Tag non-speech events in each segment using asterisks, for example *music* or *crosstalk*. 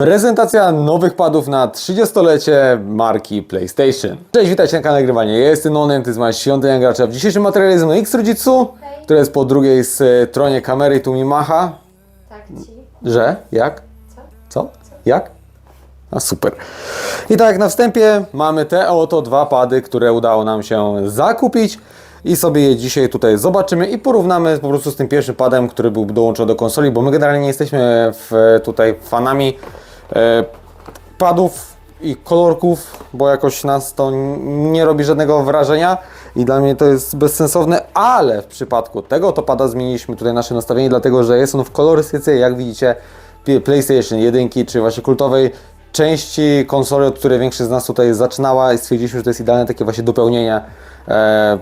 Prezentacja nowych padów na 30-lecie marki PlayStation. Cześć, witajcie na kanale Grywanie. Ja jestem Nonem, jest moja świątynia gracza. W dzisiejszym materiale jest X Rodzicu, który jest po drugiej stronie kamery i tu mi macha, Tak ci. że jak? Co? Co? Jak? A super. I tak, na wstępie mamy te oto dwa pady, które udało nam się zakupić i sobie je dzisiaj tutaj zobaczymy i porównamy po prostu z tym pierwszym padem, który był dołączony do konsoli, bo my generalnie nie jesteśmy w, tutaj fanami e, padów i kolorków, bo jakoś nas to nie robi żadnego wrażenia i dla mnie to jest bezsensowne, ale w przypadku tego to pada zmieniliśmy tutaj nasze nastawienie, dlatego że jest on w kolorystyce, jak widzicie, PlayStation 1 czy właśnie kultowej części konsoli, od której większość z nas tutaj zaczynała i stwierdziliśmy, że to jest idealne takie właśnie dopełnienie e,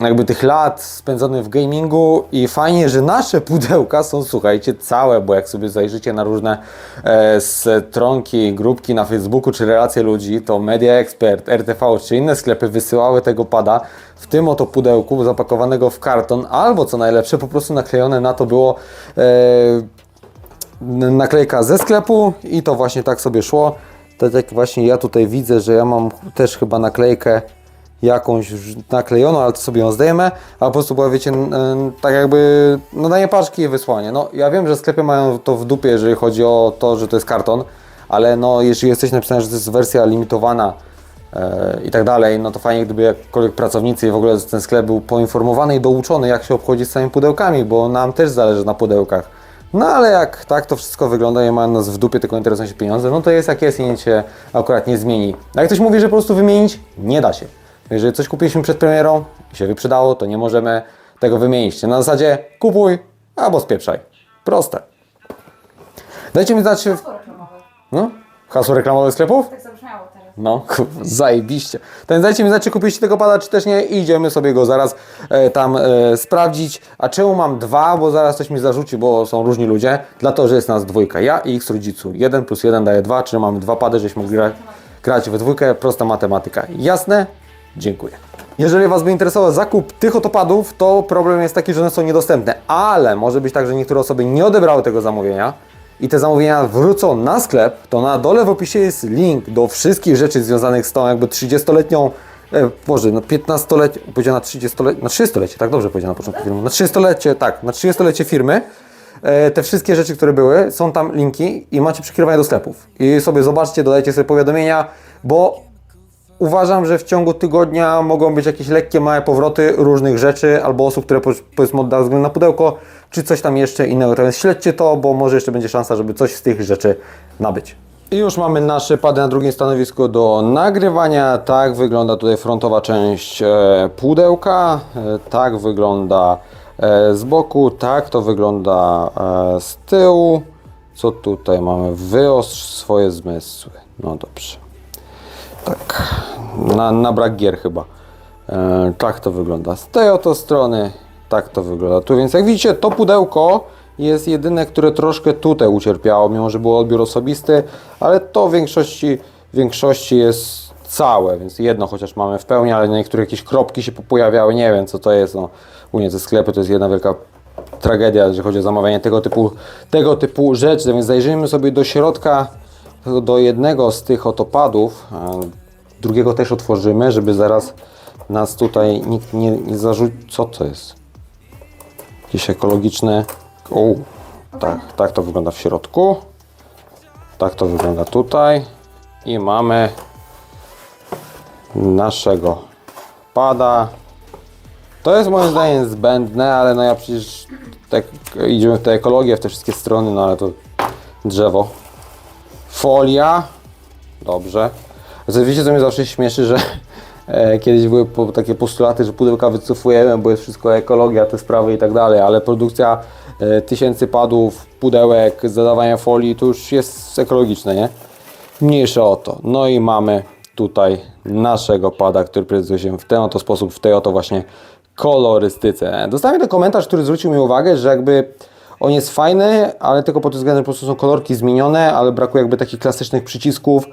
jakby tych lat spędzonych w gamingu i fajnie, że nasze pudełka są, słuchajcie, całe, bo jak sobie zajrzycie na różne e, stronki, grupki na Facebooku czy relacje ludzi, to Media Expert, RTV czy inne sklepy wysyłały tego pada w tym oto pudełku zapakowanego w karton, albo co najlepsze, po prostu naklejone na to było e, naklejka ze sklepu i to właśnie tak sobie szło. Tak jak właśnie ja tutaj widzę, że ja mam też chyba naklejkę jakąś naklejoną, ale to sobie ją zdejmę, a po prostu była, wiecie, tak jakby nadanie paczki i wysłanie. No ja wiem, że sklepy mają to w dupie, jeżeli chodzi o to, że to jest karton, ale no jeżeli jesteś napisane, że to jest wersja limitowana e, i tak dalej, no to fajnie gdyby jakkolwiek pracownicy i w ogóle ten sklep był poinformowany i douczony, jak się obchodzi z samymi pudełkami, bo nam też zależy na pudełkach. No ale jak tak to wszystko wygląda i mają nas w dupie, tylko interesują się pieniądze, no to jest jak jest i nic się akurat nie zmieni. A jak ktoś mówi, że po prostu wymienić, nie da się. Jeżeli coś kupiliśmy przed premierą i się wyprzedało, to nie możemy tego wymienić. Na zasadzie kupuj albo spieprzaj. Proste. Dajcie mi znać, reklamowe. No? Hasło reklamowe sklepów? Tak zabrzmiało teraz. No, zajebiście. Ten dajcie mi znać, czy kupiliście tego pada, czy też nie. I idziemy sobie go zaraz e, tam e, sprawdzić. A czemu mam dwa? Bo zaraz ktoś mi zarzuci, bo są różni ludzie. Dlatego, że jest nas dwójka. Ja i X rodzicu. Jeden plus jeden daje dwa, czyli mamy dwa pady, żeśmy mogli gra, grać we dwójkę. Prosta matematyka. Jasne? Dziękuję. Jeżeli Was by interesował zakup tych oto padów, to problem jest taki, że one są niedostępne. Ale może być tak, że niektóre osoby nie odebrały tego zamówienia i te zamówienia wrócą na sklep, to na dole w opisie jest link do wszystkich rzeczy związanych z tą jakby 30-letnią, e, Boże, no 15-lecie, powiedział na 30-lecie, na 30-lecie, tak dobrze powiedział na początku filmu, na 30-lecie, tak, na 30-lecie firmy, e, te wszystkie rzeczy, które były, są tam linki i macie przekierowanie do sklepów. I sobie zobaczcie, dodajcie sobie powiadomienia, bo Uważam, że w ciągu tygodnia mogą być jakieś lekkie, małe powroty różnych rzeczy albo osób, które po- powiedzmy oddały względ na pudełko, czy coś tam jeszcze innego. To więc śledźcie to, bo może jeszcze będzie szansa, żeby coś z tych rzeczy nabyć. I już mamy nasze pady na drugim stanowisku do nagrywania. Tak wygląda tutaj frontowa część e, pudełka. E, tak wygląda e, z boku. Tak to wygląda z tyłu. Co tutaj mamy? Wyostrz swoje zmysły. No dobrze. Tak, na, na brak gier chyba. E, tak to wygląda. Z tej oto strony, tak to wygląda. Tu, więc jak widzicie to pudełko jest jedyne, które troszkę tutaj ucierpiało, mimo że było odbiór osobisty, ale to w większości, w większości jest całe, więc jedno chociaż mamy w pełni, ale na niektórych jakieś kropki się pojawiały, nie wiem co to jest, no. U mnie te sklepy to jest jedna wielka tragedia, jeżeli chodzi o zamawianie tego typu, tego typu rzeczy, więc zajrzyjmy sobie do środka do jednego z tych otopadów, a drugiego też otworzymy, żeby zaraz nas tutaj nikt nie, nie zarzucił. Co to jest? Jakieś ekologiczne. O, tak, tak to wygląda w środku. Tak to wygląda tutaj. I mamy naszego pada. To jest moim zdaniem zbędne, ale no ja przecież tak idziemy w tę ekologię, w te wszystkie strony, no ale to drzewo. Folia. Dobrze. Znaczy, wiecie, co mnie zawsze śmieszy, że *laughs* e, kiedyś były takie postulaty, że pudełka wycofujemy, bo jest wszystko ekologia, te sprawy i tak dalej, ale produkcja e, tysięcy padów, pudełek, zadawania folii, to już jest ekologiczne, nie? Mniejsze o to. No i mamy tutaj naszego pada, który prezentuje się w ten oto sposób, w tej oto właśnie kolorystyce. Dostałem ten komentarz, który zwrócił mi uwagę, że jakby on jest fajny, ale tylko pod względem, że po prostu są kolorki zmienione, ale brakuje jakby takich klasycznych przycisków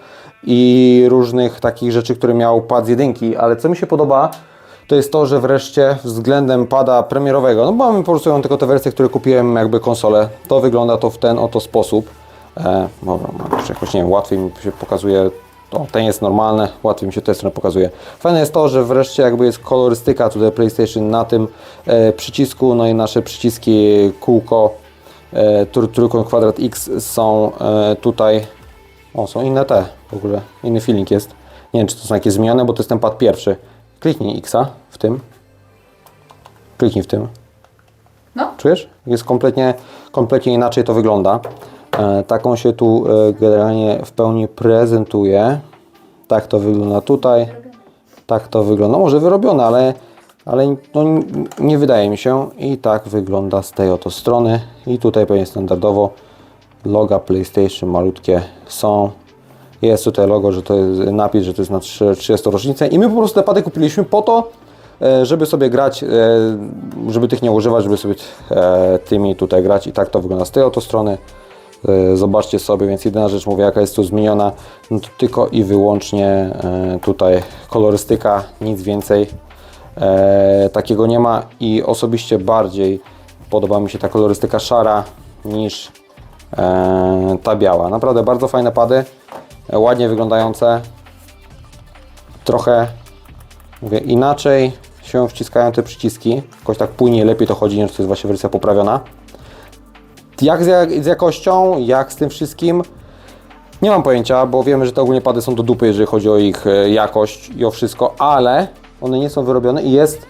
i różnych takich rzeczy, które miał pad z jedynki. Ale co mi się podoba, to jest to, że wreszcie względem pada premierowego, no bo mamy po prostu tylko te wersje, które kupiłem jakby konsolę, to wygląda to w ten oto sposób. E, dobra, jakoś, nie wiem, łatwiej mi się pokazuje, to ten jest normalny, łatwiej mi się tę stronę pokazuje. Fajne jest to, że wreszcie jakby jest kolorystyka tutaj PlayStation na tym e, przycisku, no i nasze przyciski kółko, e, trój, trójkąt, kwadrat X są e, tutaj, o są inne te w ogóle, inny feeling jest. Nie wiem czy to są jakieś zmiany, bo to jest ten pad pierwszy. Kliknij Xa w tym, kliknij w tym. No. Czujesz? Jest kompletnie, kompletnie inaczej to wygląda. E, taką się tu e, generalnie w pełni prezentuje. Tak to wygląda tutaj. Tak to wygląda. Może wyrobione, ale, ale no, nie wydaje mi się. I tak wygląda z tej oto strony. I tutaj pewnie standardowo loga PlayStation malutkie są. Jest tutaj logo, że to jest napis, że to jest na 3 30 rocznicę. I my po prostu te pady kupiliśmy po to, e, żeby sobie grać, żeby tych nie używać, żeby sobie tymi tutaj grać. I tak to wygląda z tej oto strony. E, Zobaczcie sobie, więc jedyna rzecz, mówię, jaka jest tu zmieniona, no to tylko i wyłącznie e, tutaj kolorystyka, nic więcej e, takiego nie ma i osobiście bardziej podoba mi się ta kolorystyka szara niż ta biała. Naprawdę bardzo fajne pady, ładnie wyglądające, trochę mówię, inaczej się wciskają te przyciski, jakoś tak płynnie, lepiej to chodzi, niż to jest właśnie wersja poprawiona. Jak z, z jakością, jak z tym wszystkim, nie mam pojęcia, bo wiemy, że te ogólnie pady są do dupy, jeżeli chodzi o ich e, jakość i o wszystko, ale one nie są wyrobione i jest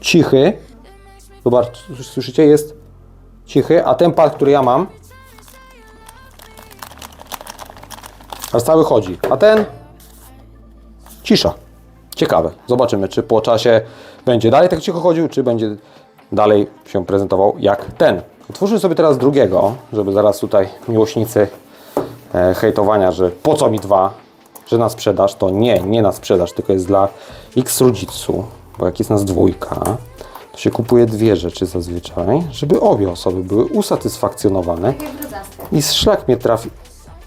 cichy. Zobacz, słyszycie? Jest cichy, a ten pad, który ja mam, aż cały chodzi, a ten cisza. Ciekawe. Zobaczymy, czy po czasie będzie dalej tak cicho chodził, czy będzie dalej się prezentował jak ten. Otwórzmy sobie teraz drugiego, żeby zaraz tutaj miłośnicy e, hejtowania, że po co mi dwa, że na sprzedaż, to nie, nie na sprzedaż, tylko jest dla X rodziców, bo jak jest nas dwójka, to się kupuje dwie rzeczy zazwyczaj, żeby obie osoby były usatysfakcjonowane Tak i szlak mnie trafi...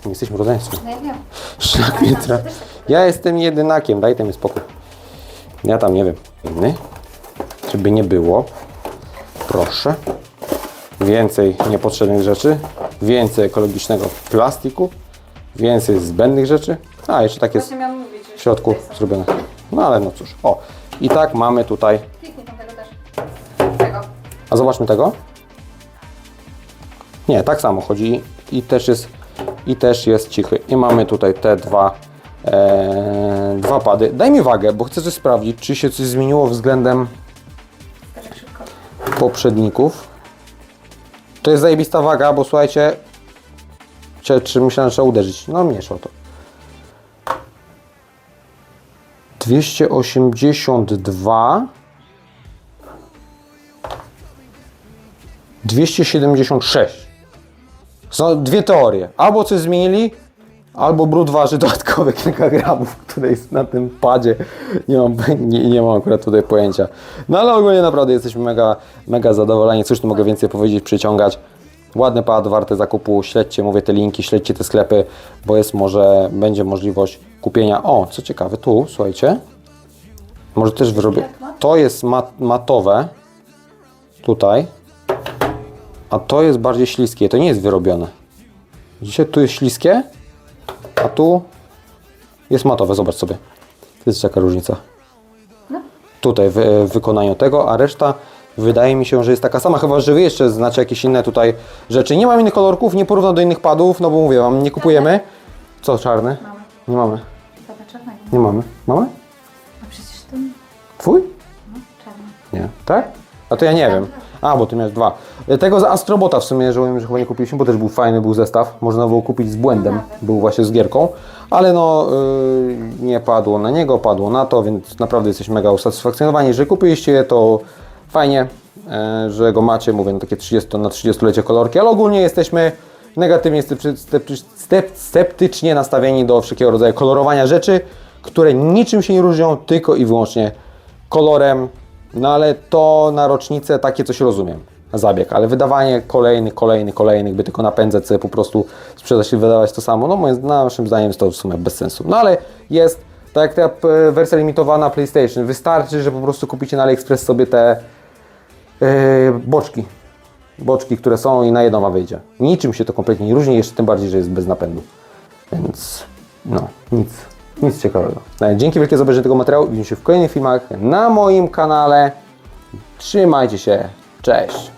Nie jesteśmy rodzeństwem. No. Szlak mnie trafi. Ja jestem jedynakiem, daj mi spokój. Ja tam nie wiem. Inny. Żeby nie było. Proszę. Więcej niepotrzebnych rzeczy. Więcej ekologicznego plastiku. Więcej zbędnych rzeczy. A, jeszcze tak jest w środku zrobione. No ale no cóż. O. I tak mamy tutaj. A zobaczmy tego. Nie, tak samo chodzi i też jest, i też jest cichy. I mamy tutaj te dwa, e, dwa pady. Daj mi wagę, bo chcę coś sprawdzić, czy się coś zmieniło względem. Poprzedników. To jest zajebista waga, bo słuchajcie, czy, czy myślałem, że trzeba uderzyć. No mniejsza o to. 282 276 Są dwie teorie. Albo coś zmienili, albo brud waży dodatkowe kilka gramów, które jest na tym padzie. Nie mam, nie, nie mam akurat tutaj pojęcia. No ale ogólnie naprawdę jesteśmy mega, mega zadowoleni. Cóż tu mogę więcej powiedzieć, przyciągać. Ładny pad, warte zakupu. Śledźcie, mówię, te linki, śledźcie te sklepy, bo jest może, będzie możliwość kupienia. O, co ciekawe, tu, słuchajcie. Może też wyrobię. To jest mat, matowe. Tutaj. A to jest bardziej śliskie. To nie jest wyrobione. Widzicie, tu jest śliskie, a tu jest matowe. Zobacz sobie. To jest jaka różnica. Tutaj w, w wykonaniu tego, a reszta wydaje mi się, że jest taka sama. Chyba, że wy jeszcze znacie jakieś inne tutaj rzeczy. Nie mam innych kolorków, nie porównam do innych padów, no bo mówię wam, nie kupujemy. Co, czarny? Mamy. Nie mamy. Czarnego. Nie mamy. Mamy? A przecież to Twój? no, czarny. Nie. Tak? A to ja nie wiem. A, bo ty miałeś dwa. Tego z Astrobota w sumie żałuję, że chyba nie kupiliśmy, bo też był fajny, był zestaw. Można było kupić z błędem. Był właśnie z gierką. Ale no, yy, nie padło na niego, padło na to, więc naprawdę jesteśmy mega usatysfakcjonowani, że kupiliście je, to fajnie, yy, że go macie, mówię, na takie 30, na 30-lecie kolorki, ale ogólnie jesteśmy negatywnie sceptycznie nastawieni do wszelkiego rodzaju kolorowania rzeczy, które niczym się nie różnią, tylko i wyłącznie kolorem, no ale to na rocznicę takie coś rozumiem, zabieg, ale wydawanie kolejnych, kolejnych, kolejnych, by tylko napędzać sobie po prostu sprzedać i wydawać to samo, no moim, naszym zdaniem jest to w sumie bez sensu. No ale jest, tak jak ta e, wersja limitowana PlayStation, wystarczy, że po prostu kupicie na AliExpress sobie te e, boczki. boczki, które są i na jedną Wam wyjdzie. Niczym się to kompletnie nie różni, jeszcze tym bardziej, że jest bez napędu. Więc no, nic, nic ciekawego. No, Dzięki wielkie za obejrzenie tego materiału. Widzimy się w kolejnych filmach na moim kanale. Trzymajcie się. Cześć.